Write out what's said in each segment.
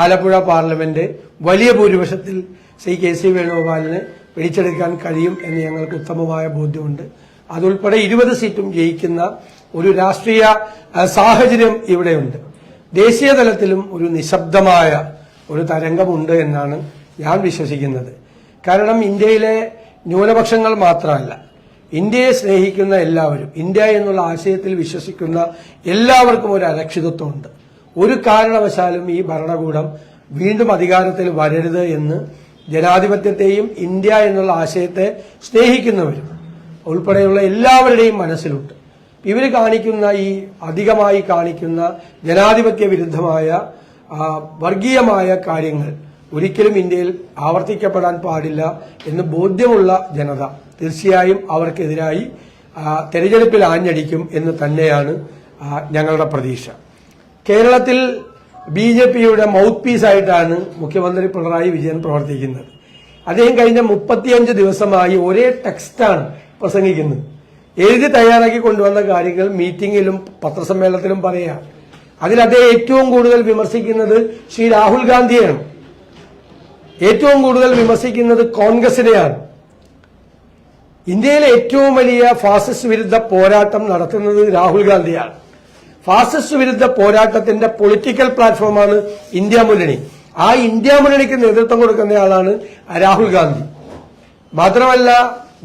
Alappuzha parliament വലിയ ഭൂരിപക്ഷത്തിൽ Shri K C വേണുഗോപാലിന് പിടിച്ചെടുക്കാൻ കഴിയും എന്ന് ഞങ്ങൾക്ക് ഉത്തമമായ ബോധ്യമുണ്ട്. അതുൾപ്പെടെ ഇരുപത് സീറ്റും ജയിക്കുന്ന ഒരു രാഷ്ട്രീയ സാഹചര്യം ഇവിടെയുണ്ട്. ദേശീയ തലത്തിലും ഒരു നിശബ്ദമായ ഒരു തരംഗമുണ്ട് എന്നാണ് ഞാൻ വിശ്വസിക്കുന്നത്. കാരണം ഇന്ത്യയിലെ ന്യൂനപക്ഷങ്ങൾ മാത്രമല്ല ഇന്ത്യയെ സ്നേഹിക്കുന്ന എല്ലാവരും ഇന്ത്യ എന്നുള്ള ആശയത്തിൽ വിശ്വസിക്കുന്ന എല്ലാവർക്കും ഒരു അരക്ഷിതത്വമുണ്ട്. ഒരു കാരണവശാലും ഈ ഭരണകൂടം വീണ്ടും അധികാരത്തിൽ വരരുത് എന്ന് ജനാധിപത്യത്തെയും ഇന്ത്യ എന്നുള്ള ആശയത്തെ സ്നേഹിക്കുന്നവരും ഉൾപ്പെടെയുള്ള എല്ലാവരുടെയും മനസ്സിലുണ്ട്. ഇവർ കാണിക്കുന്ന ഈ അധികമായി കാണിക്കുന്ന ജനാധിപത്യ വിരുദ്ധമായ വർഗീയമായ കാര്യങ്ങൾ ഒരിക്കലും ഇന്ത്യയിൽ ആവർത്തിക്കപ്പെടാൻ പാടില്ല എന്ന് ബോധ്യമുള്ള ജനത തീർച്ചയായും അവർക്കെതിരായി തെരഞ്ഞെടുപ്പിൽ ആഞ്ഞടിക്കും എന്ന് തന്നെയാണ് ഞങ്ങളുടെ പ്രതീക്ഷ. കേരളത്തിൽ ബി ജെ പിയുടെ മൗത്ത് പീസായിട്ടാണ് മുഖ്യമന്ത്രി പിണറായി വിജയൻ പ്രവർത്തിക്കുന്നത്. അദ്ദേഹം കഴിഞ്ഞ മുപ്പത്തിയഞ്ച് ദിവസമായി ഒരേ ടെക്സ്റ്റാണ് പ്രസംഗിക്കുന്നത്. എഴുതി തയ്യാറാക്കി കൊണ്ടുവന്ന കാര്യങ്ങൾ മീറ്റിംഗിലും പത്രസമ്മേളനത്തിലും പറയാം. അതിൽ അദ്ദേഹം ഏറ്റവും കൂടുതൽ വിമർശിക്കുന്നത് ശ്രീ രാഹുൽ ഗാന്ധിയാണ്. ഏറ്റവും കൂടുതൽ വിമർശിക്കുന്നത് കോൺഗ്രസിനെയാണ്. ഇന്ത്യയിലെ ഏറ്റവും വലിയ ഫാസിസ്റ്റ് വിരുദ്ധ പോരാട്ടം നടത്തുന്നത് രാഹുൽ ഗാന്ധിയാണ്. ഫാസിസ്റ്റ് വിരുദ്ധ പോരാട്ടത്തിന്റെ പൊളിറ്റിക്കൽ പ്ലാറ്റ്ഫോമാണ് ഇന്ത്യ മുന്നണി. ആ ഇന്ത്യ മുന്നണിക്ക് നേതൃത്വം കൊടുക്കുന്നയാളാണ് രാഹുൽ ഗാന്ധി. മാത്രമല്ല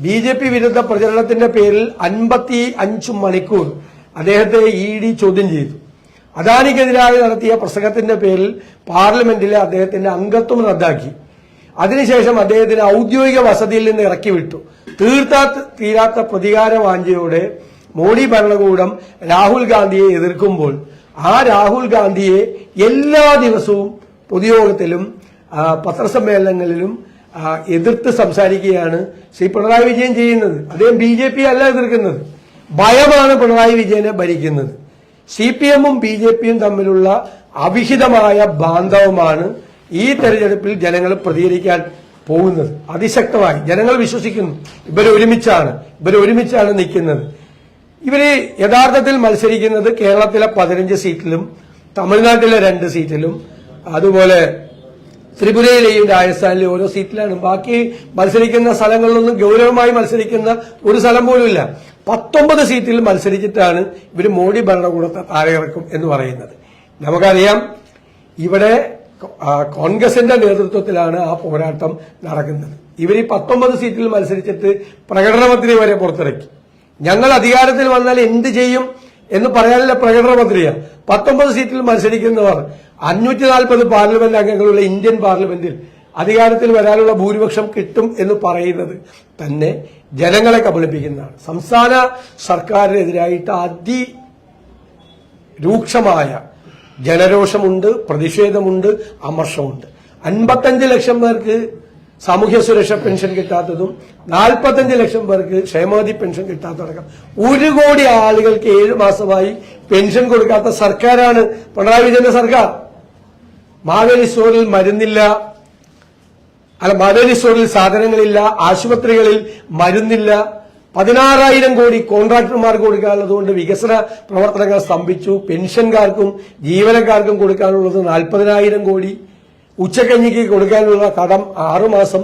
ബി ജെ പി വിരുദ്ധ പ്രചരണത്തിന്റെ പേരിൽ അൻപത്തി അഞ്ച് മണിക്കൂർ അദ്ദേഹത്തെ ഇ ഡി ചോദ്യം ചെയ്തു. അദാനിക്കെതിരായി നടത്തിയ പ്രസംഗത്തിന്റെ പേരിൽ പാർലമെന്റിലെ അദ്ദേഹത്തിന്റെ അംഗത്വം റദ്ദാക്കി. അതിനുശേഷം അദ്ദേഹത്തിന് ഔദ്യോഗിക വസതിയിൽ നിന്ന് ഇറക്കി വിട്ടു തീർത്താ തീരാത്ത പ്രതികാര വാഞ്ചയോടെ മോഡി ഭരണകൂടം രാഹുൽ ഗാന്ധിയെ എതിർക്കുമ്പോൾ ആ രാഹുൽ ഗാന്ധിയെ എല്ലാ ദിവസവും പൊതുയോഗത്തിലും പത്രസമ്മേളനങ്ങളിലും എതിർത്ത് സംസാരിക്കുകയാണ് ശ്രീ പിണറായി വിജയൻ ചെയ്യുന്നത്. അദ്ദേഹം ബി ജെ പി അല്ല എതിർക്കുന്നത്. ഭയമാണ് പിണറായി വിജയനെ ഭരിക്കുന്നത്. സി പി എമ്മും ബി ജെ പിയും തമ്മിലുള്ള അവിഹിതമായ ബാന്ധവമാണ് ഈ തെരഞ്ഞെടുപ്പിൽ ജനങ്ങൾ പ്രതികരിക്കാൻ പോകുന്നത്. അതിശക്തമായി. ജനങ്ങൾ വിശ്വസിക്കുന്നു. ഇവരൊരുമിച്ചാണ്. ഇവരൊരുമിച്ചാണ് നിൽക്കുന്നത്. ഇവർ യഥാർത്ഥത്തിൽ മത്സരിക്കുന്നത് കേരളത്തിലെ പതിനഞ്ച് സീറ്റിലും തമിഴ്നാട്ടിലെ രണ്ട് സീറ്റിലും അതുപോലെ ത്രിപുരയിലെയും രാജസ്ഥാനിലെയും ഓരോ സീറ്റിലാണ്. ബാക്കി മത്സരിക്കുന്ന സ്ഥലങ്ങളിലൊന്നും ഗൗരവമായി മത്സരിക്കുന്ന ഒരു സ്ഥലം പോലുമില്ല. പത്തൊമ്പത് സീറ്റിൽ മത്സരിച്ചിട്ടാണ് ഇവർ മോഡി ഭരണകൂടത്തെ താഴെയിറക്കും എന്ന് പറയുന്നത്. നമുക്കറിയാം ഇവിടെ കോൺഗ്രസിന്റെ നേതൃത്വത്തിലാണ് ആ പോരാട്ടം നടക്കുന്നത്. ഇവർ ഈ പത്തൊമ്പത് സീറ്റിൽ മത്സരിച്ചിട്ട് പ്രകടനപത്രിക വരെ പുറത്തിറക്കി. ഞങ്ങൾ അധികാരത്തിൽ വന്നാൽ എന്ത് ചെയ്യും എന്ന് പറയാനുള്ള പ്രകടന പത്രിക പത്തൊമ്പത് സീറ്റിൽ മത്സരിക്കുന്നവർ അഞ്ഞൂറ്റി നാൽപ്പത് പാർലമെന്റ് അംഗങ്ങളുള്ള ഇന്ത്യൻ പാർലമെന്റിൽ അധികാരത്തിൽ വരാനുള്ള ഭൂരിപക്ഷം കിട്ടും എന്ന് പറയുന്നത് തന്നെ ജനങ്ങളെ കബളിപ്പിക്കുന്നതാണ്. സംസ്ഥാന സർക്കാരിനെതിരായിട്ട് അതി രൂക്ഷമായ ജനരോഷമുണ്ട് പ്രതിഷേധമുണ്ട് അമർഷമുണ്ട്. അൻപത്തഞ്ച് ലക്ഷം പേർക്ക് സാമൂഹ്യ സുരക്ഷ പെൻഷൻ കിട്ടാത്തതും നാൽപ്പത്തഞ്ച് ലക്ഷം പേർക്ക് ക്ഷേമനിധി പെൻഷൻ കിട്ടാത്തതടക്കം ഒരു കോടി ആളുകൾക്ക് ഏഴ് മാസമായി പെൻഷൻ കൊടുക്കാത്ത സർക്കാരാണ് പിണറായി വിജയന്റെ സർക്കാർ. മാവേലി സ്റ്റോറിൽ മരുന്നില്ല. അല്ല മാവേലി സ്റ്റോറിൽ സാധനങ്ങളില്ല ആശുപത്രികളിൽ മരുന്നില്ല. പതിനാറായിരം കോടി കോൺട്രാക്ടർമാർക്ക് കൊടുക്കാനുള്ളതുകൊണ്ട് വികസന പ്രവർത്തനങ്ങൾ സ്തംഭിച്ചു. പെൻഷൻകാർക്കും ജീവനക്കാർക്കും കൊടുക്കാനുള്ളത് നാൽപ്പതിനായിരം കോടി. ഉച്ചക്കഞ്ഞിക്ക് കൊടുക്കാനുള്ള കടം ആറുമാസം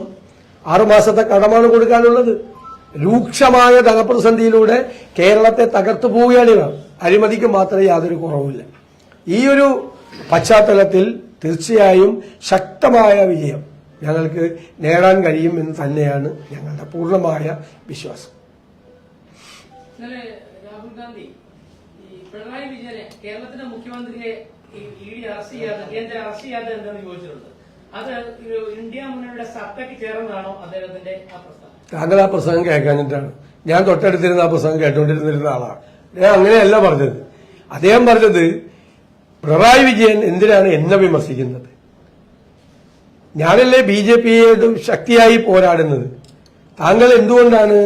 ആറുമാസത്തെ കടമാണ് കൊടുക്കാനുള്ളത്. രൂക്ഷമായ ധനപ്രതിസന്ധിയിലൂടെ കേരളത്തെ തകർത്തു പോവുകയാണ് ഇവർ. അഴിമതിക്ക് മാത്രമേ യാതൊരു കുറവുമില്ല. ഈ ഒരു പശ്ചാത്തലത്തിൽ തീർച്ചയായും ശക്തമായ വിജയം ഞങ്ങൾക്ക് നേടാൻ കഴിയും എന്ന് തന്നെയാണ് ഞങ്ങളുടെ പൂർണമായ വിശ്വാസം. രാഹുൽ ഗാന്ധി പിണറായി വിജയനെ കേരളത്തിന്റെ മുഖ്യമന്ത്രിയെ ഇ ഡി അറസ്റ്റ് ചെയ്യാതെ കേന്ദ്രം അറസ്റ്റ് ചെയ്യാതെ എന്താണെന്ന് ചോദിച്ചിട്ടുണ്ട്. അത് ഇന്ത്യ മുന്നണിയുടെ സത്തയ്ക്ക് ചേർന്നതാണോ അദ്ദേഹത്തിന്റെ ആ പ്രസ്താവന താങ്കൾ ആ പ്രസംഗം കേൾക്കാഞ്ഞിട്ടാണ്. ഞാൻ തൊട്ടടുത്തിരുന്ന ആ പ്രസംഗം കേട്ടുകൊണ്ടിരുന്നിരുന്ന ആളാണ്. ഞാൻ അങ്ങനെയല്ല പറഞ്ഞത്. അദ്ദേഹം പറഞ്ഞത് പിണറായി വിജയൻ എന്തിനാണ് എന്നെ വിമർശിക്കുന്നത്? ഞാനല്ലേ ബി ജെ പിയെ ശക്തിയായി പോരാടുന്നത്? താങ്കൾ എന്തുകൊണ്ടാണ്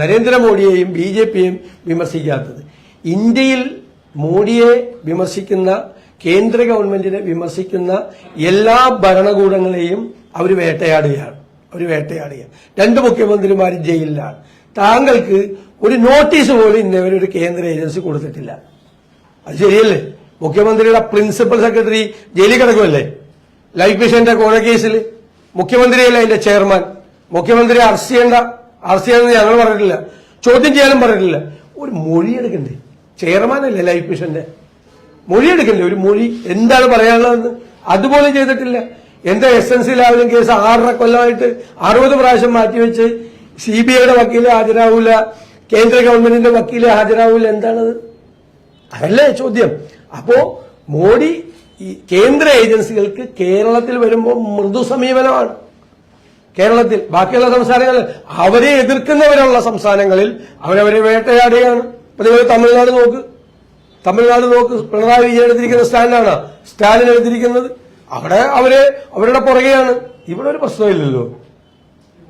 നരേന്ദ്രമോദിയെയും ബി ജെ പിയെയും വിമർശിക്കാത്തത്? ഇന്ത്യയിൽ മോഡിയെ വിമർശിക്കുന്ന കേന്ദ്ര ഗവൺമെന്റിനെ വിമർശിക്കുന്ന എല്ലാ ഭരണകൂടങ്ങളെയും അവർ വേട്ടയാടുകയാണ്. അവർ വേട്ടയാടുകയാണ്. രണ്ട് മുഖ്യമന്ത്രിമാർ ജയിലിലാണ്. താങ്കൾക്ക് ഒരു നോട്ടീസ് പോലും ഇന്നവരെ ഒരു കേന്ദ്ര ഏജൻസി കൊടുത്തിട്ടില്ല. അത് ശരിയല്ലേ? മുഖ്യമന്ത്രിയുടെ പ്രിൻസിപ്പൽ സെക്രട്ടറി ജയിലിൽ കിടക്കുമല്ലേ ലൈഫ് മിഷന്റെ കോഴക്കേസിൽ മുഖ്യമന്ത്രിയല്ല അതിന്റെ ചെയർമാൻ? മുഖ്യമന്ത്രി അറസ്റ്റ് ചെയ്യേണ്ട അറസ്റ്റ് ചെയ്യണമെന്ന് ഞങ്ങൾ പറഞ്ഞിട്ടില്ല. ചോദ്യം ചെയ്യാനും പറഞ്ഞിട്ടില്ല. ഒരു മൊഴി എടുക്കണ്ടേ ചെയർമാനല്ലേ ലൈഫ് മിഷന്റെ? മൊഴി എടുക്കണ്ടേ ഒരു മൊഴി എന്താണ് പറയാനുള്ളതെന്ന്? അതുപോലെ ചെയ്തിട്ടില്ല. എന്താ S N C Lavalin case ആറര കൊല്ലമായിട്ട് അറുപത് പ്രാവശ്യം മാറ്റിവെച്ച് സി ബി ഐയുടെ വക്കീൽ ഹാജരാവൂല കേന്ദ്ര ഗവൺമെന്റിന്റെ വക്കീൽ ഹാജരാവൂല എന്താണത്? അതല്ലേ ചോദ്യം. അപ്പോ മോഡി ഈ കേന്ദ്ര ഏജൻസികൾക്ക് കേരളത്തിൽ വരുമ്പോൾ മൃദു സമീപനമാണ്. കേരളത്തിൽ ബാക്കിയുള്ള സംസ്ഥാനങ്ങളിൽ അവരെ എതിർക്കുന്നവരുള്ള സംസ്ഥാനങ്ങളിൽ അവരവരെ വേട്ടയാടുകയാണ്. ഇപ്പൊ നിങ്ങൾ തമിഴ്നാട് നോക്ക്. തമിഴ്നാട് നോക്ക്. പിണറായി വിജയൻ എടുത്തിരിക്കുന്ന സ്റ്റാൻഡാണ്. സ്റ്റാലിൻ എടുത്തിരിക്കുന്നത്. അവിടെ അവർ അവരുടെ പുറകെയാണ്. ഇവിടെ ഒരു പ്രശ്നമില്ലല്ലോ.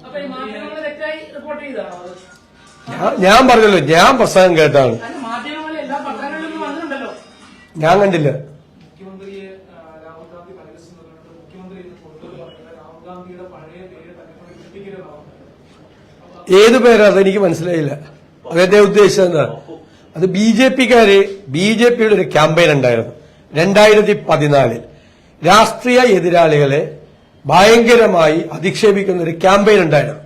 അപ്പൊ ഈ തെറ്റായി റിപ്പോർട്ട് ചെയ്തതാണോ ഞാൻ- ഞാൻ പറഞ്ഞല്ലോ ഞാൻ പ്രസംഗം കേട്ടാണ്. ഞാൻ കണ്ടില്ല. ഏത് പേരാ അതെനിക്ക് മനസ്സിലായില്ല. അദ്ദേഹത്തെ ഉദ്ദേശിച്ചത് എന്താ? അത് ബി ജെ പിക്കാര് ബി ജെ പിയുടെ ഒരു ക്യാമ്പയിൻ ഉണ്ടായിരുന്നു രണ്ടായിരത്തി പതിനാലിൽ രാഷ്ട്രീയ എതിരാളികളെ ഭയങ്കരമായി അധിക്ഷേപിക്കുന്ന ഒരു ക്യാമ്പയിൻ ഉണ്ടായിരുന്നു.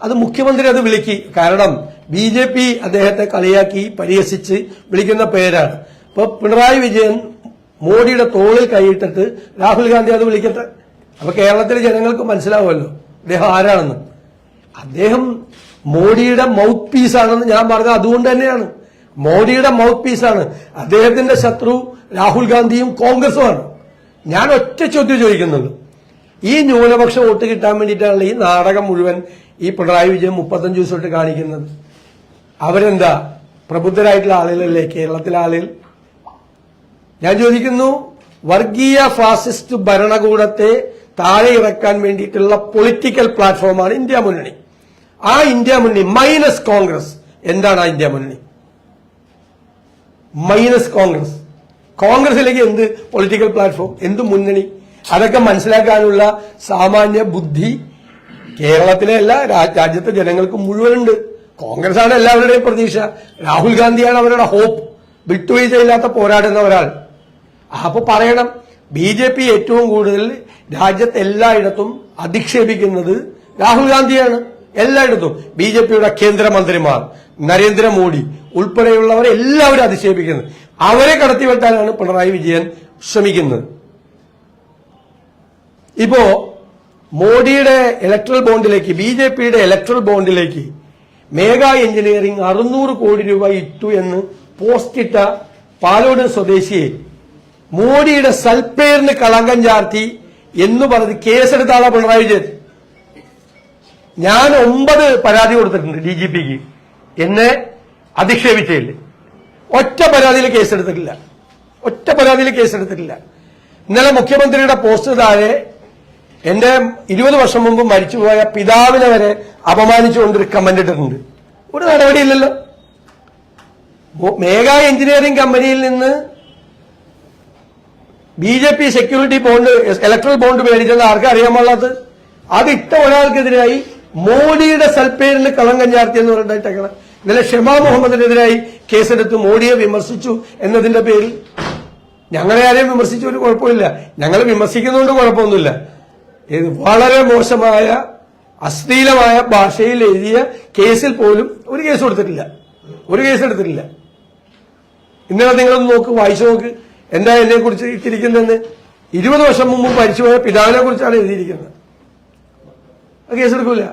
അത് മുഖ്യമന്ത്രി അത് വിളിക്കി. കാരണം ബി ജെ പി അദ്ദേഹത്തെ കളിയാക്കി പരിഹസിച്ച് വിളിക്കുന്ന പേരാണ്. ഇപ്പൊ പിണറായി വിജയൻ മോഡിയുടെ തോളിൽ കൈയിട്ടിട്ട് രാഹുൽ ഗാന്ധി അത് വിളിക്കട്ടെ. അപ്പൊ കേരളത്തിലെ ജനങ്ങൾക്ക് മനസ്സിലാവുമല്ലോ അദ്ദേഹം ആരാണെന്ന്. അദ്ദേഹം മോഡിയുടെ മൗത്ത് പീസ് ആണെന്ന് ഞാൻ പറഞ്ഞത് അതുകൊണ്ട് തന്നെയാണ്. മോഡിയുടെ മൗത്ത് പീസാണ് അദ്ദേഹത്തിന്റെ ശത്രു രാഹുൽ ഗാന്ധിയും കോൺഗ്രസുമാണ്. ഞാൻ ഒറ്റ ചോദ്യം ചോദിക്കുന്നുള്ളൂ ഈ ന്യൂനപക്ഷം വോട്ട് കിട്ടാൻ വേണ്ടിയിട്ടാണ് ഈ നാടകം മുഴുവൻ ഈ പിണറായി വിജയൻ മുപ്പത്തഞ്ച് ദിവസമായിട്ട് കാണിക്കുന്നത്. അവരെന്താ? പ്രബുദ്ധരായിട്ടുള്ള ആളുകളല്ലേ? കേരളത്തിലെ ആളുകൾ. ഞാൻ ചോദിക്കുന്നു വർഗീയ ഫാസിസ്റ്റ് ഭരണകൂടത്തെ താഴെ ഇറക്കാൻ വേണ്ടിയിട്ടുള്ള പൊളിറ്റിക്കൽ പ്ലാറ്റ്ഫോമാണ് ഇന്ത്യ മുന്നണി. ആ ഇന്ത്യ മുന്നണി മൈനസ് കോൺഗ്രസ്. എന്താണ് ആ ഇന്ത്യ മുന്നണി? മൈനസ് കോൺഗ്രസ് കോൺഗ്രസിലേക്ക് എന്ത് പൊളിറ്റിക്കൽ പ്ലാറ്റ്ഫോം എന്ത് മുന്നണി? അതൊക്കെ മനസ്സിലാക്കാനുള്ള സാമാന്യ ബുദ്ധി കേരളത്തിലെ അല്ല രാജ്യത്തെ ജനങ്ങൾക്ക് മുഴുവനുണ്ട്. കോൺഗ്രസ് ആണ് എല്ലാവരുടെയും പ്രതീക്ഷ. രാഹുൽ ഗാന്ധിയാണ് അവരുടെ ഹോപ്പ് വിട്ടുവീഴ്ചയില്ലാത്ത പോരാടുന്ന ഒരാൾ. അപ്പൊ പറയണം ബി ജെ പി ഏറ്റവും കൂടുതൽ രാജ്യത്തെ എല്ലായിടത്തും അധിക്ഷേപിക്കുന്നത് രാഹുൽ ഗാന്ധിയാണ്. എല്ലായിടത്തും. ബി ജെ പിയുടെ കേന്ദ്രമന്ത്രിമാർ. നരേന്ദ്രമോദി ഉൾപ്പെടെയുള്ളവരെ എല്ലാവരും അധിക്ഷേപിക്കുന്നത് അവരെ കടത്തിവെട്ടാനാണ് പിണറായി വിജയൻ ശ്രമിക്കുന്നത്. ഇപ്പോ മോഡിയുടെ ഇലക്ട്രൽ ബോണ്ടിലേക്ക് ബി ജെ പിയുടെ ഇലക്ട്രൽ ബോണ്ടിലേക്ക് മേഘാ എഞ്ചിനീയറിംഗ് അറുന്നൂറ് കോടി രൂപ ഇട്ടു എന്ന് പോസ്റ്റിട്ട പാലോട് സ്വദേശിയെ മോഡിയുടെ സൽപ്പേരിന് കളങ്കം ചാർത്തി എന്ന് പറഞ്ഞ് കേസെടുത്ത പിണറായി വിജയൻ. ഞാൻ ഒമ്പത് പരാതി കൊടുത്തിട്ടുണ്ട് ഡി ജി പിക്ക്. എന്നെ അധിക്ഷേപിച്ചില്ല ഒറ്റ പരാതിയിൽ കേസെടുത്തിട്ടില്ല. ഒറ്റ പരാതിയിൽ കേസെടുത്തിട്ടില്ല. ഇന്നലെ മുഖ്യമന്ത്രിയുടെ പോസ്റ്റ് താഴെ എന്റെ ഇരുപത് വർഷം മുമ്പ് മരിച്ചുപോയ പിതാവിനെ വരെ അപമാനിച്ചുകൊണ്ടൊരു കമന്റ് ഇട്ടിട്ടുണ്ട്. ഒരു നടപടിയില്ലല്ലോ. മേഘ എഞ്ചിനീയറിംഗ് കമ്പനിയിൽ നിന്ന് B J P security bond electoral bond മേടിച്ചത് ആർക്കും പാടില്ലാത്തത് അത് ഇട്ട ഒരാൾക്കെതിരായി മോഡിയുടെ സൽപ്പേരിന് കഞ്ചാർത്തി എന്ന് പറഞ്ഞിട്ടേക്കണം ഇന്നലെ ഷെമാ മുഹമ്മദിനെതിരായി കേസെടുത്ത് മോഡിയെ വിമർശിച്ചു എന്നതിന്റെ പേരിൽ ഞങ്ങളെ ആരെയും വിമർശിച്ചു ഒരു കുഴപ്പമില്ല. ഞങ്ങൾ വിമർശിക്കുന്നതുകൊണ്ട് കുഴപ്പമൊന്നുമില്ല. ഇത് വളരെ മോശമായ അശ്ലീലമായ ഭാഷയിൽ എഴുതിയ കേസിൽ പോലും ഒരു കേസ് കൊടുത്തിട്ടില്ല. ഒരു കേസ് എടുത്തിട്ടില്ല. ഇന്നലെ നിങ്ങളൊന്ന് നോക്ക് വായിച്ചു നോക്ക്. എന്താ എന്നെ കുറിച്ച് ഇട്ടിരിക്കുന്നതെന്ന്. ഇരുപത് വർഷം മുമ്പ് മരിച്ചുപോയ പിതാവിനെ കുറിച്ചാണ് എഴുതിയിരിക്കുന്നത്. കേസെടുക്കൂല.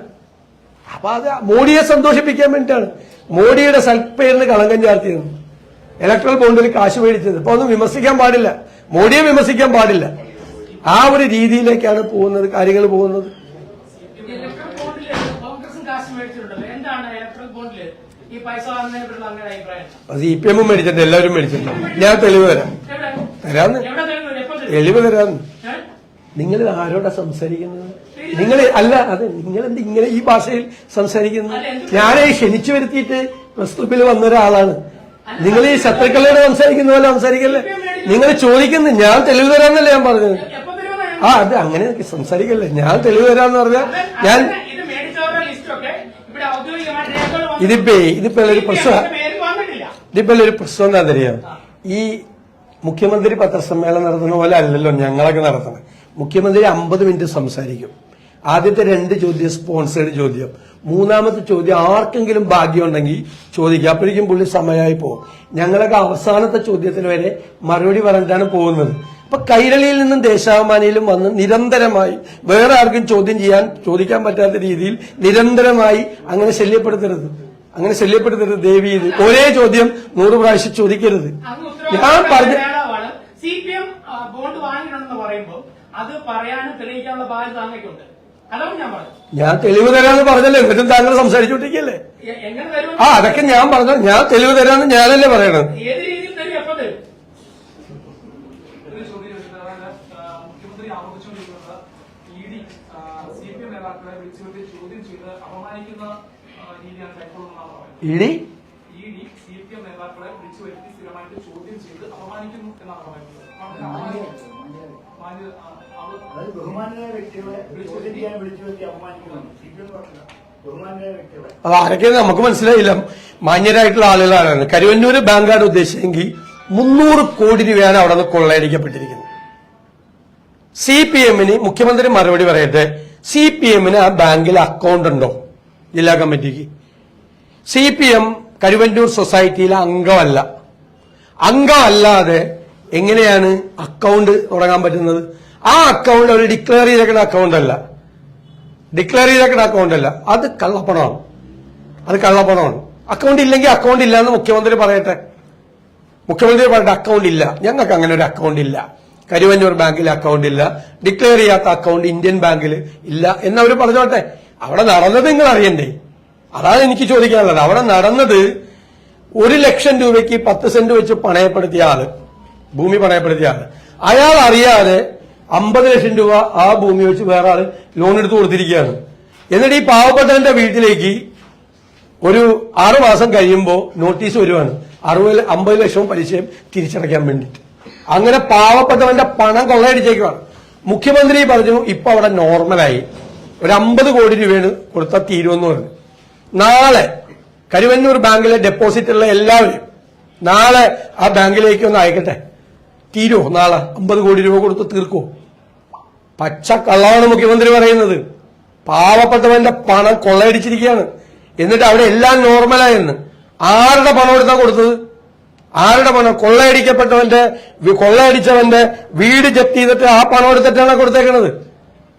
അപ്പൊ അത് മോഡിയെ സന്തോഷിപ്പിക്കാൻ വേണ്ടിയിട്ടാണ്. മോഡിയുടെ സൽപ്പേരിന് കളങ്കം ചാർത്തിയത് ഇലക്ട്രൽ ബോണ്ടിൽ കാശ് മേടിച്ചത്. അപ്പൊ ഒന്നും വിമർശിക്കാൻ പാടില്ല. മോഡിയെ വിമർശിക്കാൻ പാടില്ല. ആ ഒരു രീതിയിലേക്കാണ് പോകുന്നത് കാര്യങ്ങൾ പോകുന്നത്. സി പി എമ്മും മേടിച്ചിട്ടുണ്ട് എല്ലാവരും മേടിച്ചിട്ടുണ്ട്. ഞാൻ തെളിവ് തരാം. തരാന്ന്. തെളിവ്? തരാന്ന്? നിങ്ങൾ ആരോടാ സംസാരിക്കുന്നത്? നിങ്ങൾ അല്ല അത് നിങ്ങൾ എന്ത് ഇങ്ങനെ ഈ ഭാഷയിൽ സംസാരിക്കുന്നത് ഞാനേ ക്ഷണിച്ചു വരുത്തിയിട്ട് പ്രസ് ക്ലബിൽ വന്ന ഒരാളാണ്. നിങ്ങൾ ഈ ശത്രുക്കളോട് സംസാരിക്കുന്ന പോലെ സംസാരിക്കല്ലേ? നിങ്ങൾ ചോദിക്കുന്നു ഞാൻ തെളിവ് തരാന്നല്ലേ ഞാൻ പറഞ്ഞത്. ആ അത് അങ്ങനെ സംസാരിക്കല്ലേ? ഞാൻ തെളിവ് തരാന്ന് പറഞ്ഞാൽ ഞാൻ. ഇതിപ്പേ ഇതിപ്പോ ഒരു പ്രശ്നം. ഇതിപ്പോ ഒരു പ്രശ്നം എന്താ അറിയാം? ഈ മുഖ്യമന്ത്രി പത്രസമ്മേളനം നടത്തുന്ന പോലെ അല്ലല്ലോ ഞങ്ങളൊക്കെ നടത്തണം മുഖ്യമന്ത്രി അമ്പത് മിനിറ്റ് സംസാരിക്കും. ആദ്യത്തെ രണ്ട് ചോദ്യം സ്പോൺസേഡ് ചോദ്യം. മൂന്നാമത്തെ ചോദ്യം ആർക്കെങ്കിലും ഭാഗ്യമുണ്ടെങ്കിൽ ചോദിക്കുക. അപ്പോഴേക്കും പുള്ളി സമയമായി പോകും. ഞങ്ങളൊക്കെ അവസാനത്തെ ചോദ്യത്തിന് വരെ മറുപടി പറഞ്ഞിട്ടാണ് പോകുന്നത്. അപ്പൊ കൈരളിയിൽ നിന്നും ദേശാഭിമാനിയിലും വന്ന് നിരന്തരമായി വേറെ ആർക്കും ചോദ്യം ചെയ്യാൻ ചോദിക്കാൻ പറ്റാത്ത രീതിയിൽ നിരന്തരമായി അങ്ങനെ ശല്യപ്പെടുത്തരുത്. അങ്ങനെ ശല്യപ്പെടുത്തരുത്. ദേവി ഇത് ഒരേ ചോദ്യം നൂറ് പ്രാവശ്യം ചോദിക്കരുത്. ഞാൻ പറഞ്ഞ സി പി എം ബോണ്ട് പറയുമ്പോൾ അത് പറയാനും തെളിയിക്കാനുള്ള ബാധ്യത അങ്ങേക്കുണ്ട്. അതാണ് ഞാൻ തെളിവ് തരാന്ന് പറഞ്ഞല്ലേ എന്നിട്ടും താങ്കൾ സംസാരിച്ചോണ്ടിരിക്കല്ലേ ആ അതൊക്കെ ഞാൻ പറഞ്ഞു ഞാൻ തെളിവ് തരാന്ന് ഞാനല്ലേ പറയണത്. ഇടി സി പി എം നേതാക്കളെ വിളിച്ചു വരുത്തി സ്ഥിരമായിട്ട് ചോദ്യം ചെയ്ത് അപമാനിക്കുന്നു എന്നാണ് പറയുന്നത് ബഹുമാനായ വ്യക്തികളെ ചോദ്യം ചെയ്യാൻ വിളിച്ചു വരുത്തി അപമാനിക്കുന്നു. സി പി എം പറഞ്ഞില്ല. ബഹുമാനായ വ്യക്തികളെ. അത് ആരൊക്കെ നമുക്ക് മനസ്സിലായില്ല. മാന്യരായിട്ടുള്ള ആളുകളാണ്. കരുവന്നൂര് ബാങ്കാണ് ഉദ്ദേശിച്ചെങ്കിൽ മുന്നൂറ് കോടി രൂപയാണ് അവിടെ നിന്ന് കൊള്ളയടിക്കപ്പെട്ടിരിക്കുന്നത്. സി പി എമ്മിന് മുഖ്യമന്ത്രി മറുപടി പറയട്ടെ? സി പി എമ്മിന് ആ ബാങ്കിൽ അക്കൗണ്ട് ഉണ്ടോ? ജില്ലാ കമ്മിറ്റിക്ക്. സി പി എം കരുവന്നൂർ സൊസൈറ്റിയിലെ അംഗമല്ല. അംഗമല്ലാതെ എങ്ങനെയാണ് അക്കൗണ്ട് തുടങ്ങാൻ പറ്റുന്നത്? ആ അക്കൗണ്ട് ഒരു ഡിക്ലെയർ ചെയ്തേക്കുന്ന അക്കൗണ്ട് അല്ല. ഡിക്ലെയർ ചെയ്തേക്കുന്ന അക്കൗണ്ട് അല്ല. അത് കള്ളപ്പണമാണ്. അത് കള്ളപ്പണമാണ്. അക്കൗണ്ട് ഇല്ലെങ്കിൽ അക്കൗണ്ട് ഇല്ല എന്ന് മുഖ്യമന്ത്രി പറയട്ടെ. മുഖ്യമന്ത്രി പറയട്ടെ അക്കൗണ്ട് ഇല്ല. ഞങ്ങൾക്ക് അങ്ങനെ ഒരു അക്കൗണ്ട് ഇല്ല. കരുവന്നൂർ ബാങ്കിൽ അക്കൗണ്ട് ഇല്ല. ഡിക്ലെയർ ചെയ്യാത്ത അക്കൗണ്ട് ഇന്ത്യൻ ബാങ്കിൽ ഇല്ല. എന്നവർ പറഞ്ഞോട്ടെ. അവിടെ നടന്നത് നിങ്ങൾ അറിയണ്ടേ? അതാണ് എനിക്ക് ചോദിക്കാനുള്ളത്. അവിടെ നടന്നത് ഒരു ലക്ഷം രൂപയ്ക്ക് പത്ത് സെന്റ് വെച്ച് പണയപ്പെടുത്തിയ ആൾ. ഭൂമി പണയപ്പെടുത്തിയ ആൾ. അയാൾ അറിയാതെ അമ്പത് ലക്ഷം രൂപ ആ ഭൂമി വെച്ച് വേറെ ആൾ ലോൺ എടുത്തു കൊടുത്തിരിക്കുകയാണ്. എന്നിട്ട് ഈ പാവപ്പെട്ടവന്റെ വീട്ടിലേക്ക് ഒരു ആറു മാസം കഴിയുമ്പോൾ നോട്ടീസ് വരുവാണ്. അറുപത് അമ്പത് ലക്ഷവും പലിശയും തിരിച്ചടയ്ക്കാൻ വേണ്ടിയിട്ട്. അങ്ങനെ പാവപ്പെട്ടവന്റെ പണം കൊള്ളയടിച്ചേക്കുവാണ്. മുഖ്യമന്ത്രി പറഞ്ഞു ഇപ്പൊ അവിടെ നോർമലായി ഒരു അമ്പത് കോടി രൂപയാണ് കൊടുത്താൽ തീരുമെന്ന് പറഞ്ഞു. നാളെ കരുവന്നൂർ ബാങ്കിലെ ഡെപ്പോസിറ്റ് ഉള്ള എല്ലാവരും നാളെ ആ ബാങ്കിലേക്ക് ഒന്ന് അയക്കട്ടെ. തീരുമോ നാളെ അമ്പത് കോടി രൂപ കൊടുത്ത് തീർക്കുമോ പച്ച കള്ളമാണ് മുഖ്യമന്ത്രി പറയുന്നത്. പാവപ്പെട്ടവന്റെ പണം കൊള്ളയടിച്ചിരിക്കുകയാണ്. എന്നിട്ട് അവിടെ എല്ലാം നോർമലായെന്ന് ആരുടെ പണം എടുത്താ കൊടുത്തത്? ആരുടെ പണം? കൊള്ളയടിക്കപ്പെട്ടവന്റെ കൊള്ളയടിച്ചവന്റെ വീട് ജപ്തി ചെയ്തിട്ട് ആ പണം എടുത്തിട്ടാണ് കൊടുത്തേക്കണത്.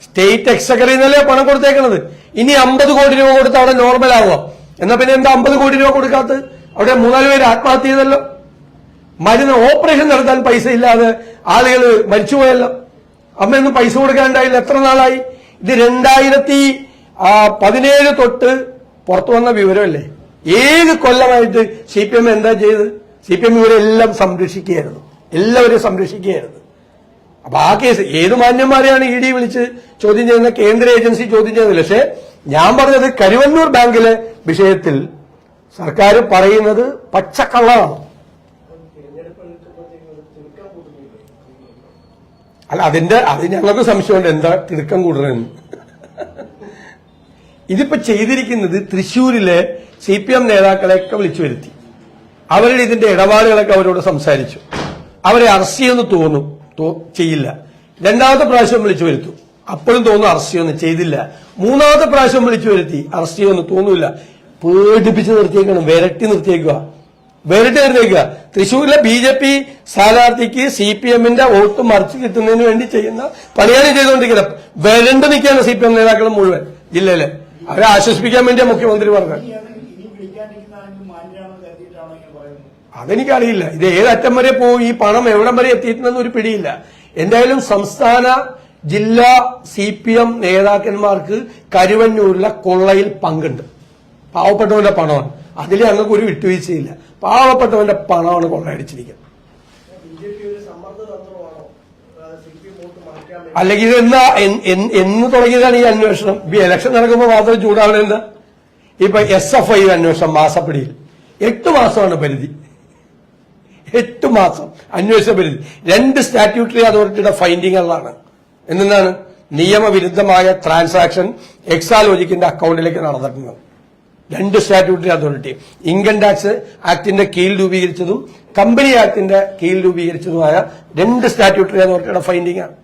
സ്റ്റേറ്റ് എക്സക്കറിയിൽ പണം കൊടുത്തേക്കുന്നത് ഇനി അമ്പത് കോടി രൂപ കൊടുത്ത് അവിടെ നോർമൽ ആവുക. എന്നാ പിന്നെ എന്താ അമ്പത് കോടി രൂപ കൊടുക്കാത്തത്? അവിടെ മൂന്നാൽ പേര് ആത്മഹത്യ ചെയ്തല്ലോ. മരുന്ന് ഓപ്പറേഷൻ നടത്താൻ പൈസ ഇല്ലാതെ ആളുകൾ മരിച്ചുപോയല്ലോ. അമ്മയൊന്നും പൈസ കൊടുക്കാണ്ടായില്ല എത്ര നാളായി? ഇത് രണ്ടായിരത്തി പതിനേഴ് തൊട്ട് പുറത്തു വന്ന വിവരമല്ലേ? ഏത് കൊല്ലമായിട്ട് സി പി എം എന്താ ചെയ്ത് സി പി എം ഇവരെല്ലാം സംരക്ഷിക്കുകയായിരുന്നു. എല്ലാവരും സംരക്ഷിക്കുകയായിരുന്നു. അപ്പൊ ആ കേസ് ഏത് മാന്യന്മാരെയാണ് ഇ ഡി വിളിച്ച് ചോദ്യം ചെയ്യുന്ന കേന്ദ്ര ഏജൻസി ചോദ്യം ചെയ്യുന്നത്. പക്ഷേ ഞാൻ പറഞ്ഞത് കരുവന്നൂർ ബാങ്കിലെ വിഷയത്തിൽ സർക്കാർ പറയുന്നത് പച്ചക്കള്ളമാണ് അല്ല അതിന്റെ അത് ഞങ്ങൾക്ക് സംശയമുണ്ട്. എന്താ തിടുക്കം കൂടുതലെന്ന് ഇതിപ്പോ ചെയ്തിരിക്കുന്നത് തൃശൂരിലെ സി പി എം നേതാക്കളെയൊക്കെ വിളിച്ചു വരുത്തി. അവരുടെ ഇതിന്റെ ഇടപാടുകളൊക്കെ അവരോട് സംസാരിച്ചു. അവരെ അറസ്റ്റ് ചെയ്യുമെന്ന് തോന്നും. ചെയ്യില്ല. രണ്ടാമത്തെ പ്രാവശ്യം വിളിച്ചു വരുത്തു. അപ്പോഴും തോന്നും അറസ്റ്റ് ചെയ്യുമെന്ന് ചെയ്തില്ല. മൂന്നാമത്തെ പ്രാവശ്യം വിളിച്ചു വരുത്തി. അറസ്റ്റ് ചെയ്യുമെന്ന് തോന്നൂല പേടിപ്പിച്ച് നിർത്തിയേക്കണം. വിരട്ടി നിർത്തിയേക്കുക വിരട്ടി നിർത്തിയേക്കുക തൃശ്ശൂരിലെ ബി ജെ പി സ്ഥാനാർത്ഥിക്ക് സി പി എമ്മിന്റെ വോട്ട് മറിച്ച് കിട്ടുന്നതിന് വേണ്ടി ചെയ്യുന്ന പണിയാണ് ചെയ്തുകൊണ്ടിരിക്കുന്നത്. വരണ്ട് നിൽക്കുകയാണ് സി പി എം നേതാക്കൾ മുഴുവൻ ജില്ലയിലെ. അവരെ ആശ്വസിപ്പിക്കാൻ വേണ്ടിയാണ് മുഖ്യമന്ത്രി പറഞ്ഞത്. അതെനിക്കറിയില്ല. ഇത് ഏതറ്റം വരെ പോകും ഈ പണം എവിടം വരെ എത്തിയിട്ടുണ്ടെന്ന് ഒരു പിടിയില്ല. എന്തായാലും സംസ്ഥാന ജില്ലാ സി പി എം നേതാക്കന്മാർക്ക് കരുവന്നൂരിലെ കൊള്ളയിൽ പങ്കുണ്ട്. പാവപ്പെട്ടവന്റെ പണമാണ്. അതിൽ ഞങ്ങൾക്ക് ഒരു വിട്ടുവീഴ്ചയില്ല. പാവപ്പെട്ടവന്റെ പണമാണ് കൊള്ളയടിച്ചിരിക്കുന്നത് അല്ലെങ്കിൽ എന്നാ എന്ന് തുടങ്ങിയതാണ് ഈ അന്വേഷണം. ഇലക്ഷൻ നടക്കുമ്പോൾ മാത്രം ചൂടാവണെന്താ ഇപ്പൊ എസ് എഫ് ഐ അന്വേഷണം മാസപ്പടിയിൽ. എട്ട് മാസമാണ് പരിധി. എട്ട് മാസം അന്വേഷണ പരിധി. രണ്ട് സ്റ്റാറ്റ്യൂട്ടറി അതോറിറ്റിയുടെ ഫൈൻഡിങ്ങുകളാണ് എന്താണ് നിയമവിരുദ്ധമായ ട്രാൻസാക്ഷൻ എക്സാലോജിക്കിന്റെ അക്കൗണ്ടിലേക്ക് നടന്നിട്ടുണ്ട് രണ്ട് സ്റ്റാറ്റ്യൂട്ടറി അതോറിറ്റി ഇൻകം ടാക്സ് ആക്ടിന്റെ കീഴിൽ രൂപീകരിച്ചതും കമ്പനി ആക്ടിന്റെ കീഴിൽ രൂപീകരിച്ചതുമായ രണ്ട് സ്റ്റാറ്റ്യൂട്ടറി അതോറിറ്റിയുടെ ഫൈൻഡിംഗ് ആണ്.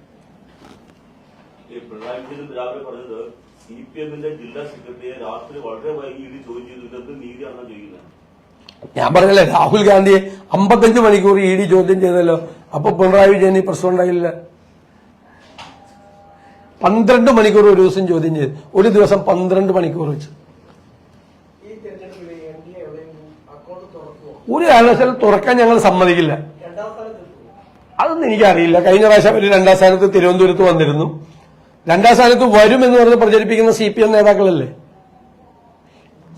ജില്ലാ സെക്രട്ടറിയെ രാത്രി വളരെ വൈകി ചോദ്യം ചെയ്തിട്ട് നീതിയാണെന്ന് ചോദിക്കുന്നത്? ഞാൻ പറഞ്ഞല്ലേ രാഹുൽ ഗാന്ധിയെ അമ്പത്തഞ്ച് മണിക്കൂർ ഇ ഡി ചോദ്യം ചെയ്തല്ലോ. അപ്പൊ പിണറായി വിജയൻ ഈ പ്രശ്നം ഉണ്ടായില്ല. പന്ത്രണ്ട് മണിക്കൂർ ഒരു ദിവസം ചോദ്യം ചെയ്തു. ഒരു ദിവസം പന്ത്രണ്ട് മണിക്കൂർ വെച്ച്. ഒരു കാരണവശാലും തുറക്കാൻ ഞങ്ങൾ സമ്മതിക്കില്ല. അതൊന്നും എനിക്കറിയില്ല. കഴിഞ്ഞ പ്രാവശ്യം അവർ രണ്ടാം സ്ഥാനത്ത് തിരുവനന്തപുരത്ത് വന്നിരുന്നു. രണ്ടാം സ്ഥാനത്ത് വരുമെന്ന് പറഞ്ഞ് പ്രചരിപ്പിക്കുന്ന സി പി എം നേതാക്കളല്ലേ?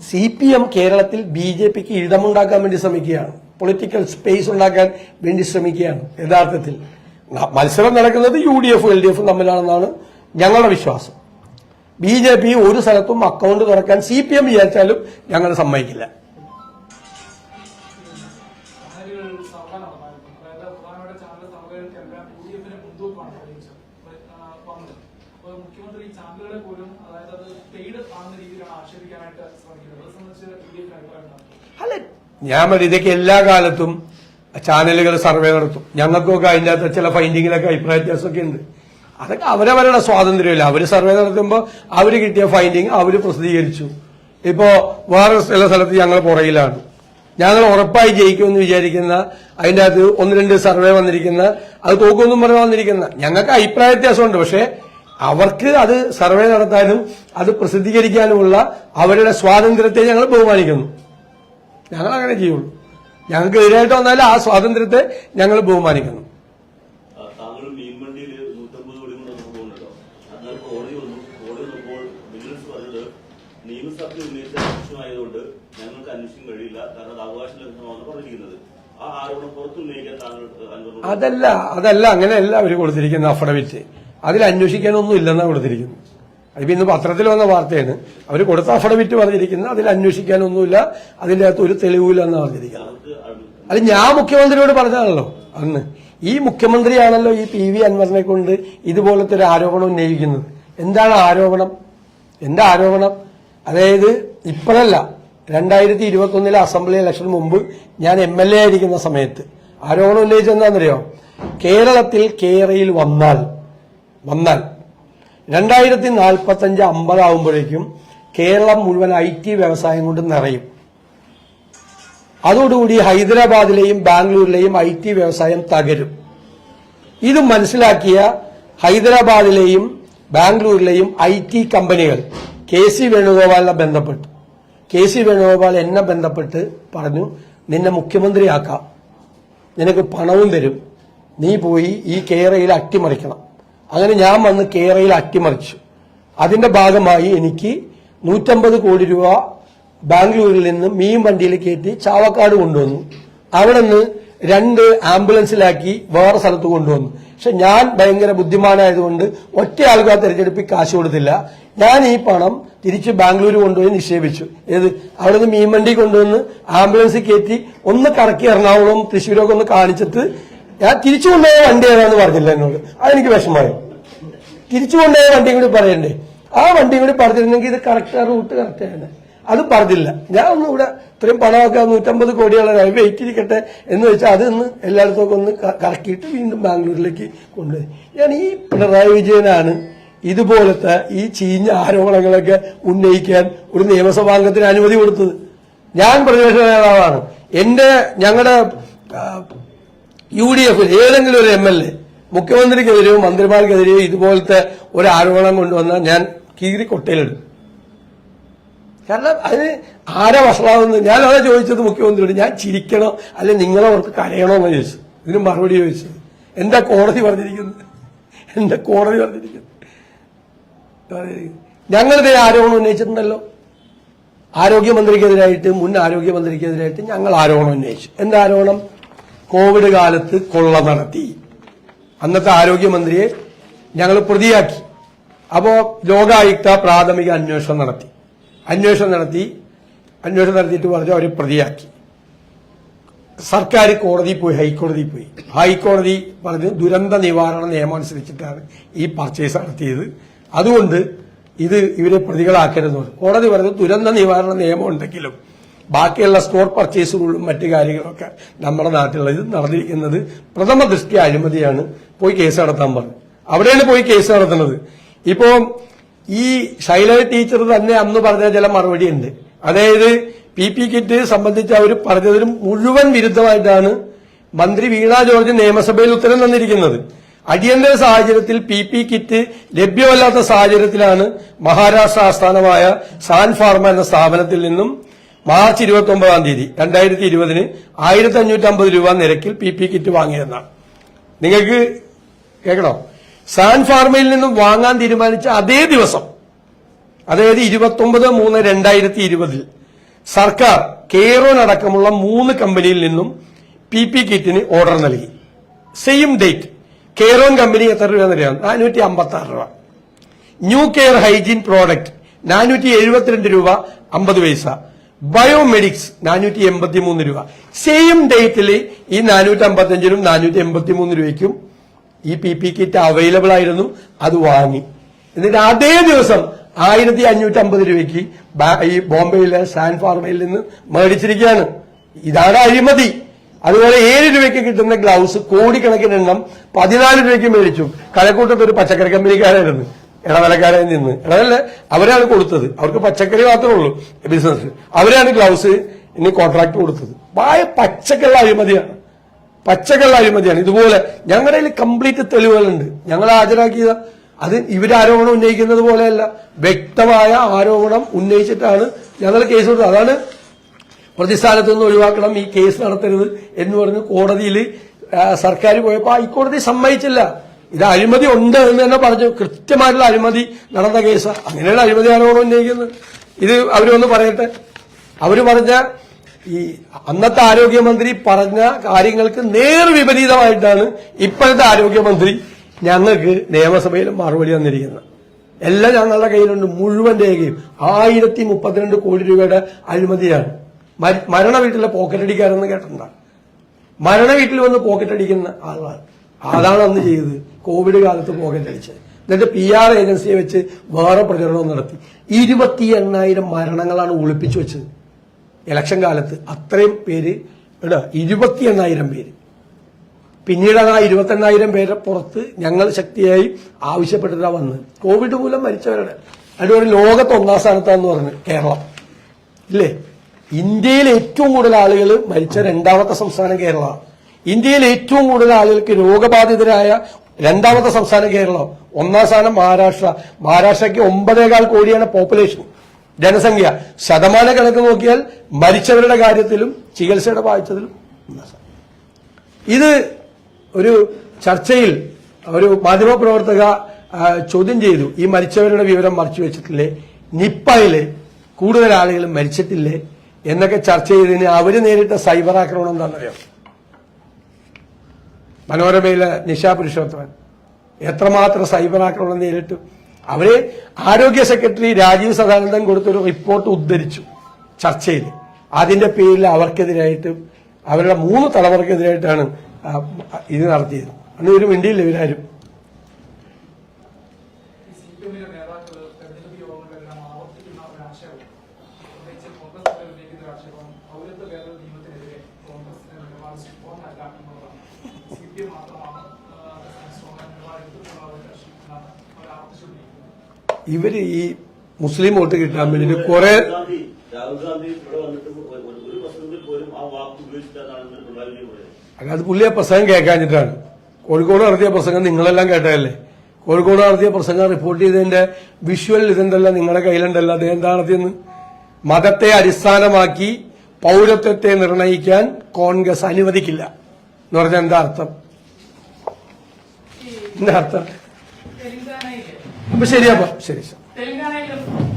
സി പി എം കേരളത്തിൽ ബി ജെ പിക്ക് ഇടമുണ്ടാക്കാൻ വേണ്ടി ശ്രമിക്കുകയാണ്. പൊളിറ്റിക്കൽ സ്പേസ് ഉണ്ടാക്കാൻ വേണ്ടി ശ്രമിക്കുകയാണ് യഥാർത്ഥത്തിൽ. മത്സരം നടക്കുന്നത് യു ഡി എഫും എൽ ഡി എഫും തമ്മിലാണെന്നാണ് ഞങ്ങളുടെ വിശ്വാസം. ബി ജെ പി ഒരു സ്ഥലത്തും അക്കൗണ്ട് തുറക്കാൻ സി പി എം വിചാരിച്ചാലും ഞങ്ങൾ സമ്മതിക്കില്ല. അല്ല? ഞാൻ പറയും ഇതൊക്കെ എല്ലാ കാലത്തും ചാനലുകൾ സർവേ നടത്തും. ഞങ്ങൾക്കൊക്കെ അതിന്റെ അകത്ത് ചില ഫൈൻഡിങ്ങിലൊക്കെ അഭിപ്രായ വ്യത്യാസമൊക്കെ ഉണ്ട്. അതൊക്കെ അവരവരുടെ സ്വാതന്ത്ര്യമില്ല. അവർ സർവേ നടത്തുമ്പോൾ അവർ കിട്ടിയ ഫൈൻഡിങ് അവർ പ്രസിദ്ധീകരിച്ചു. ഇപ്പോൾ വേറെ ചില സ്ഥലത്ത് ഞങ്ങൾ പുറയിലാണ് ഞങ്ങൾ ഉറപ്പായി ജയിക്കുമെന്ന് വിചാരിക്കുന്ന അതിന്റെ അകത്ത് ഒന്ന് രണ്ട് സർവേ വന്നിരിക്കുന്ന അത് തോക്കുമെന്നും പറഞ്ഞ് വന്നിരിക്കുന്ന. ഞങ്ങൾക്ക് അഭിപ്രായ വ്യത്യാസമുണ്ട് പക്ഷേ അവർക്ക് അത് സർവേ നടത്താനും അത് പ്രസിദ്ധീകരിക്കാനുമുള്ള അവരുടെ സ്വാതന്ത്ര്യത്തെ ഞങ്ങൾ ബഹുമാനിക്കുന്നു. ഞങ്ങൾ അങ്ങനെ ചെയ്യുള്ളൂ. ഞങ്ങൾക്ക് എതിരായിട്ട് വന്നാൽ ആ സ്വാതന്ത്ര്യത്തെ ഞങ്ങൾ ബഹുമാനിക്കുന്നു. നിയമസഭയിൽ ഉന്നയിച്ച ആവശ്യമായതുകൊണ്ട് ഞങ്ങൾക്ക് അന്വേഷിക്കാൻ കഴിയില്ല. കാരണം പറഞ്ഞിരിക്കുന്നത്. അതല്ല അതല്ല അങ്ങനെയല്ല അവർ കൊടുത്തിരിക്കുന്ന അഫിഡവിറ്റ് അതിൽ അന്വേഷിക്കാനൊന്നും ഇല്ലെന്നാണ് കൊടുത്തിരിക്കുന്നത്. അതിപ്പോ ഇന്ന് പത്രത്തിൽ വന്ന വാർത്തയാണ്. അവർ കൊടുത്ത അഫിഡവിറ്റ് പറഞ്ഞിരിക്കുന്നത് അതിൽ അന്വേഷിക്കാനൊന്നുമില്ല അതിന്റെ അകത്ത് ഒരു തെളിവില്ലെന്നാണ് പറഞ്ഞിരിക്കുന്നത്. ഞങ്ങൾക്ക് അ- അത് ഞാൻ മുഖ്യമന്ത്രിയോട് പറഞ്ഞതാണല്ലോ അന്ന്. ഈ മുഖ്യമന്ത്രിയാണല്ലോ ഈ പി വി അൻവറിനെ കൊണ്ട് ഇതുപോലത്തെ ഒരു ആരോപണം ഉന്നയിക്കുന്നത്. എന്താണ് ആരോപണം? എന്താ ആരോപണം? അതായത് ഇപ്പോഴല്ല രണ്ടായിരത്തി ഇരുപത്തി ഒന്നിലെ അസംബ്ലി ഇലക്ഷൻ മുമ്പ് ഞാൻ എം എൽ എ ആയിരിക്കുന്ന സമയത്ത് ആരോപണം ഉന്നയിച്ചെന്താണെന്നറിയോ? കേരളത്തിൽ കേരയിൽ വന്നാൽ വന്നാൽ രണ്ടായിരത്തി നാൽപ്പത്തി അഞ്ച് അമ്പതാവുമ്പോഴേക്കും കേരളം മുഴുവൻ ഐ ടി വ്യവസായം കൊണ്ട് നിറയും. അതോടുകൂടി ഹൈദരാബാദിലെയും ബാംഗ്ലൂരിലെയും ഐ ടി വ്യവസായം തകരും. ഇത് മനസ്സിലാക്കിയ ഹൈദരാബാദിലെയും ബാംഗ്ലൂരിലെയും ഐ ടി കമ്പനികൾ കെ സി വേണുഗോപാലിനെ ബന്ധപ്പെട്ടു കെ സി വേണുഗോപാൽ എന്നെ ബന്ധപ്പെട്ട് പറഞ്ഞു നിന്നെ മുഖ്യമന്ത്രിയാക്കാം. നിനക്ക് പണവും തരും. നീ പോയി ഈ കേരയിൽ അട്ടിമറിക്കണം. അങ്ങനെ ഞാൻ വന്ന് കേരയിൽ അട്ടിമറിച്ചു. അതിന്റെ ഭാഗമായി എനിക്ക് നൂറ്റമ്പത് കോടി രൂപ ബാംഗ്ലൂരിൽ നിന്ന് മീൻ വണ്ടിയിൽ കയറ്റി ചാവക്കാട് കൊണ്ടുവന്നു. അവിടെ നിന്ന് രണ്ട് ആംബുലൻസിലാക്കി വേറെ സ്ഥലത്ത് കൊണ്ടുവന്നു. പക്ഷെ ഞാൻ ഭയങ്കര ബുദ്ധിമാനായതുകൊണ്ട് ഒറ്റ ആൾക്കാർ തെരഞ്ഞെടുപ്പിൽ കാശ് കൊടുത്തില്ല. ഞാൻ ഈ പണം തിരിച്ച് ബാംഗ്ലൂർ കൊണ്ടുപോയി നിക്ഷേപിച്ചു. ഏത്? അവിടെ നിന്ന് മീൻ വണ്ടി കൊണ്ടുവന്ന് ആംബുലൻസിൽ കയറ്റി ഒന്ന് കറക്കി എറണാകുളം തൃശ്ശൂരൊക്കെ ഒന്ന് കാണിച്ചിട്ട് ഞാൻ തിരിച്ചു കൊണ്ടുപോയ വണ്ടി ഏതാന്ന് പറഞ്ഞില്ല എന്നോട്. അതെനിക്ക് വിഷമമായി. തിരിച്ചു കൊണ്ടുപോയ വണ്ടിയും കൂടി പറയണ്ടേ? ആ വണ്ടിയും കൂടി പറഞ്ഞിരുന്നെങ്കിൽ ഇത് കറക്റ്റ് റൂട്ട് കറക്റ്റ് ആണ് അത് പറഞ്ഞില്ല. ഞാൻ ഒന്നും ഇവിടെ ഇത്രയും പണമൊക്കെ നൂറ്റമ്പത് കോടിയുള്ള വെയിറ്റ് ഇരിക്കട്ടെ എന്ന് വെച്ചാൽ അത് ഇന്ന് എല്ലായിടത്തും ഒന്ന് കറക്കിയിട്ട് വീണ്ടും ബാംഗ്ലൂരിലേക്ക് കൊണ്ടുപോയി. ഞാൻ ഈ പിണറായി വിജയനാണ് ഇതുപോലത്തെ ഈ ചീഞ്ഞ ആരോപണങ്ങളൊക്കെ ഉന്നയിക്കാൻ ഒരു നിയമസഭാംഗത്തിന് അനുമതി കൊടുത്തത്. ഞാൻ പ്രതിപക്ഷ നേതാവാണ്. എന്റെ ഞങ്ങളുടെ യു ഡി എഫിൽ ഏതെങ്കിലും ഒരു എം എൽ എ മുഖ്യമന്ത്രിക്കെതിരെയോ മന്ത്രിമാർക്കെതിരെയോ ഇതുപോലത്തെ ഒരു ആരോപണം കൊണ്ടുവന്നാൽ ഞാൻ കീറി കൊട്ടയിലിടും കാരണം അതിന് ആരെ വഷളാവുന്നത്? ഞാൻ അതാ ചോദിച്ചത് മുഖ്യമന്ത്രിയോട്. ഞാൻ ചിരിക്കണോ? അല്ലെ നിങ്ങളെ അവർക്ക് കരയണോ എന്ന് ചോദിച്ചു. ഇതിന് മറുപടി ചോദിച്ചു. എന്താ കോടതി പറഞ്ഞിരിക്കുന്നത്? എന്താ കോടതി പറഞ്ഞിരിക്കുന്നത്? ഞങ്ങളിത് ആരോപണം ഉന്നയിച്ചിട്ടുണ്ടല്ലോ. ആരോഗ്യമന്ത്രിക്കെതിരായിട്ട് മുൻ ആരോഗ്യമന്ത്രിക്കെതിരായിട്ട് ഞങ്ങൾ ആരോപണം ഉന്നയിച്ചു. എന്താ ആരോപണം? കോവിഡ് കാലത്ത് കൊള്ള നടത്തി. അന്നത്തെ ആരോഗ്യമന്ത്രിയെ ഞങ്ങൾ പ്രതിയാക്കി. അപ്പോ ലോകായുക്ത പ്രാഥമിക അന്വേഷണം നടത്തി. അന്വേഷണം നടത്തി. അന്വേഷണം നടത്തിയിട്ട് പറഞ്ഞു അവരെ പ്രതിയാക്കി. സർക്കാർ കോടതിയിൽ പോയി ഹൈക്കോടതിയിൽ പോയി. ഹൈക്കോടതി പറഞ്ഞു ദുരന്ത നിവാരണ നിയമം അനുസരിച്ചിട്ടാണ് ഈ പർച്ചേസ് നടത്തിയത്. അതുകൊണ്ട് ഇത് ഇവരെ പ്രതികളാക്കരുതെന്ന് കോടതി പറഞ്ഞു ദുരന്ത നിവാരണ നിയമം ഉണ്ടെങ്കിലും ബാക്കിയുള്ള സ്റ്റോർ പർച്ചേസുകളും മറ്റു കാര്യങ്ങളൊക്കെ നമ്മുടെ നാട്ടിലുള്ള ഇത് നടന്നിരിക്കുന്നത്. പ്രഥമ ദൃഷ്ടി അഴിമതിയാണ്. പോയി കേസ് നടത്താൻ പറഞ്ഞു. അവിടെയാണ് പോയി കേസ് നടത്തുന്നത്. ഇപ്പോ ഈ ശൈലജ ടീച്ചർ തന്നെ അന്ന് പറഞ്ഞ ചില മറുപടി ഉണ്ട് അതായത് പി പി കിറ്റ് സംബന്ധിച്ച് അവർ പറഞ്ഞതിനും മുഴുവൻ വിരുദ്ധമായിട്ടാണ് മന്ത്രി വീണ ജോർജ് നിയമസഭയിൽ ഉത്തരം തന്നിരിക്കുന്നത്. അടിയന്തര സാഹചര്യത്തിൽ പി പി കിറ്റ് ലഭ്യമല്ലാത്ത സാഹചര്യത്തിലാണ് മഹാരാഷ്ട്ര ആസ്ഥാനമായ സാൻ ഫാർമ എന്ന സ്ഥാപനത്തിൽ നിന്നും മാർച്ച് ഇരുപത്തി ഒമ്പതാം തീയതി രണ്ടായിരത്തി ഇരുപതിന് ആയിരത്തി അഞ്ഞൂറ്റി അമ്പത് രൂപ നിരക്കിൽ പി പി കിറ്റ് വാങ്ങിയതെന്നാണ്. നിങ്ങൾക്ക് കേൾക്കണോ? സാൻ ഫാർമയിൽ നിന്നും വാങ്ങാൻ തീരുമാനിച്ച അതേ ദിവസം അതായത് ഇരുപത്തൊമ്പത് മൂന്ന് രണ്ടായിരത്തി ഇരുപതിൽ സർക്കാർ കെയറോൺ അടക്കമുള്ള മൂന്ന് കമ്പനിയിൽ നിന്നും പി പി കിറ്റിന് ഓർഡർ നൽകി. സെയിം ഡേറ്റ് കെയറോൺ കമ്പനി എത്ര രൂപ അറിയാം നാനൂറ്റി അമ്പത്തി ആറ് രൂപ. ന്യൂ കെയർ ഹൈജീൻ പ്രോഡക്റ്റ് നാനൂറ്റി എഴുപത്തിരണ്ട് രൂപ അമ്പത് പൈസ. ബയോമെഡിക്സ് നാനൂറ്റി എൺപത്തി മൂന്ന് രൂപ സെയിം ഡേറ്റിൽ ഈ നാനൂറ്റി അമ്പത്തഞ്ചിനും നാനൂറ്റി എൺപത്തി മൂന്ന് രൂപയ്ക്കും ഈ പി പി കിറ്റ് അവൈലബിൾ ആയിരുന്നു. അത് വാങ്ങി. എന്നിട്ട് അതേ ദിവസം ആയിരത്തി അഞ്ഞൂറ്റി അമ്പത് രൂപയ്ക്ക് ഈ ബോംബെയിലെ സാൻ ഫാർമയിൽ നിന്ന് മേടിച്ചിരിക്കുകയാണ്. ഇതാണ് അഴിമതി. അതുപോലെ ഏഴ് രൂപയ്ക്ക് കിട്ടുന്ന ഗ്ലൗസ് കോടിക്കണക്കിന് എണ്ണം പതിനാല് രൂപയ്ക്ക് മേടിച്ചു. കഴക്കൂട്ടത്ത് ഒരു പച്ചക്കറി കമ്പനിക്കാരായിരുന്നു ഇടനിലക്കാരായി നിന്ന്. ഇടനില അവരാണ് കൊടുത്തത്. അവർക്ക് പച്ചക്കറി മാത്രമേ ഉള്ളൂ ബിസിനസ്. അവരാണ് ഗ്ലൗസ് ഇനി കോൺട്രാക്ട് കൊടുത്തത്. വായ പച്ചക്കള്ള അഴിമതിയാണ്. പച്ചക്കള്ള അഴിമതിയാണ്. ഇതുപോലെ ഞങ്ങളുടെ കയ്യിൽ കംപ്ലീറ്റ് തെളിവുകളുണ്ട്. ഞങ്ങൾ ഹാജരാക്കിയത്. അത് ഇവരാരോപണം ഉന്നയിക്കുന്നത് പോലെയല്ല. വ്യക്തമായ ആരോപണം ഉന്നയിച്ചിട്ടാണ് ഞങ്ങൾ കേസ് കൊടുത്തത്. അതാണ് പ്രതിസ്ഥാനത്ത് നിന്ന് ഒഴിവാക്കണം ഈ കേസ് നടത്തരുത് എന്ന് പറഞ്ഞ് കോടതിയിൽ സർക്കാർ പോയപ്പോൾ ഹൈക്കോടതി സമ്മതിച്ചില്ല. ഇത് അഴിമതി ഉണ്ട് എന്ന് തന്നെ പറഞ്ഞു. കൃത്യമായിട്ടുള്ള അഴിമതി നടന്ന കേസ്. അങ്ങനെയുള്ള അഴിമതി ആരോപണം ഉന്നയിക്കുന്നത്. ഇത് അവരൊന്ന് പറയട്ടെ. അവർ പറഞ്ഞ ഈ അന്നത്തെ ആരോഗ്യമന്ത്രി പറഞ്ഞ കാര്യങ്ങൾക്ക് നേർ വിപരീതമായിട്ടാണ് ഇപ്പോഴത്തെ ആരോഗ്യമന്ത്രി ഞങ്ങൾക്ക് നിയമസഭയിൽ മറുപടി തന്നിരിക്കുന്നത്. എല്ലാം ഞങ്ങളുടെ കയ്യിലുണ്ട്. മുഴുവൻ രേഖയും. ആയിരത്തി മുപ്പത്തിരണ്ട് കോടി രൂപയുടെ അഴിമതിയാണ്. മര- മരണ വീട്ടിലെ പോക്കറ്റടിക്കാരെന്ന് കേട്ടിട്ടുണ്ടാണ് മരണ വീട്ടിൽ വന്ന് പോക്കറ്റ് അടിക്കുന്ന ആളാണ്. അതാണ് അന്ന് ചെയ്തത്. കോവിഡ് കാലത്ത് പോക്കറ്റ് അടിച്ചത് എന്നിട്ട് പി ആർ ഏജൻസിയെ വെച്ച് വേറെ പ്രചരണവും നടത്തി. ഇരുപത്തി എണ്ണായിരം മരണങ്ങളാണ് ഒളിപ്പിച്ചു വെച്ചത്. ഇലക്ഷൻ കാലത്ത് അത്രയും പേര് എടാ ഇരുപത്തി എണ്ണായിരം പേര്. പിന്നീട് ആ ഇരുപത്തെണ്ണായിരം പേരെ പുറത്ത് ഞങ്ങൾ ശക്തിയായി ആവശ്യപ്പെട്ടിട്ടാ വന്നത്. കോവിഡ് മൂലം മരിച്ചവരുടെ അതുപോലെ ലോകത്ത് ഒന്നാം സ്ഥാനത്താന്ന് പറഞ്ഞു കേരളം. ഇല്ലേ? ഇന്ത്യയിൽ ഏറ്റവും കൂടുതൽ ആളുകൾ മരിച്ച രണ്ടാമത്തെ സംസ്ഥാനം കേരളമാണ്. ഇന്ത്യയിൽ ഏറ്റവും കൂടുതൽ ആളുകൾക്ക് രോഗബാധിതരായ രണ്ടാമത്തെ സംസ്ഥാനം കേരളം. ഒന്നാം സ്ഥാനം മഹാരാഷ്ട്ര. മഹാരാഷ്ട്രയ്ക്ക് ഒമ്പതേകാൽ കോടിയാണ് പോപ്പുലേഷൻ ജനസംഖ്യ. ശതമാന കണക്ക് നോക്കിയാൽ മരിച്ചവരുടെ കാര്യത്തിലും ചികിത്സയുടെ വായിച്ചതിലും ഇത് ഒരു ചർച്ചയിൽ ഒരു മാധ്യമപ്രവർത്തക ചോദ്യം ചെയ്തു. ഈ മരിച്ചവരുടെ വിവരം മറച്ചു വെച്ചിട്ടില്ലേ? നിപ്പയിൽ കൂടുതൽ ആളുകൾ മരിച്ചിട്ടില്ലേ? എന്നൊക്കെ ചർച്ച ചെയ്തതിന് അവർ നേരിട്ട സൈബർ ആക്രമണം എന്താണെന്നറിയാം മനോരമയിലെ നിശാ പുരുഷോത്തമൻ. എത്രമാത്രം സൈബർ ആക്രമണം നേരിട്ടു. അവർ ആരോഗ്യ സെക്രട്ടറി രാജീവ് സദാനന്ദൻ കൊടുത്തൊരു റിപ്പോർട്ട് ഉദ്ധരിച്ചു ചർച്ചയിൽ. അതിന്റെ പേരിൽ അവർക്കെതിരായിട്ട് അവരുടെ മൂന്ന് തലമുറക്കെതിരായിട്ടാണ് ഇത് നടത്തിയത്. അന്ന് ഒരു മിണ്ടിയില്ല ഇവരാരും ഈ സി പി എമ്മിലെ നേതാക്കൾ തെരഞ്ഞെടുപ്പ് യോഗങ്ങളിലെല്ലാം ആവർത്തിക്കുന്ന ഒരു ആശയവും പ്രത്യേകിച്ച് കോൺഗ്രസ് നേതാക്കൾ ഉന്നയിക്കുന്ന ഒരു ആശയവും പൗരത്വ ഭേദഗതി നിയമത്തിനെതിരെ കോൺഗ്രസിന്റെ നിലപാട് സ്ട്രോങ് അല്ല എന്നുള്ളതാണ് സി പി എം മാത്രമാണ് സ്ട്രോങ് നിലപാട് എടുത്തിട്ടുള്ള ഒരു എന്നാണ് അവർ ആവർത്തിച്ചുകൊണ്ടിരിക്കുന്നത് ഇവർ ഈ മുസ്ലിം വോട്ട് കിട്ടാൻ വേണ്ടിട്ട് കുറെ അത് പുള്ളി ആ പ്രസംഗം കേൾക്കാഞ്ഞിട്ടാണ്. കോഴിക്കോട് നടത്തിയ പ്രസംഗം നിങ്ങളെല്ലാം കേട്ടതല്ലേ? കോഴിക്കോട് നടത്തിയ പ്രസംഗം റിപ്പോർട്ട് ചെയ്തതിന്റെ വിഷ്വൽ ഇതുണ്ടല്ല നിങ്ങളുടെ കയ്യിലുണ്ടല്ലോ അദ്ദേഹം എന്താ നടത്തിയെന്ന് മതത്തെ അടിസ്ഥാനമാക്കി പൗരത്വത്തെ നിർണയിക്കാൻ കോൺഗ്രസ് അനുവദിക്കില്ല എന്ന് പറഞ്ഞാൽ എന്താ അർത്ഥം? എന്താ അർത്ഥം? അപ്പൊ ശരി അപ്പൊ. ശരി ശരി.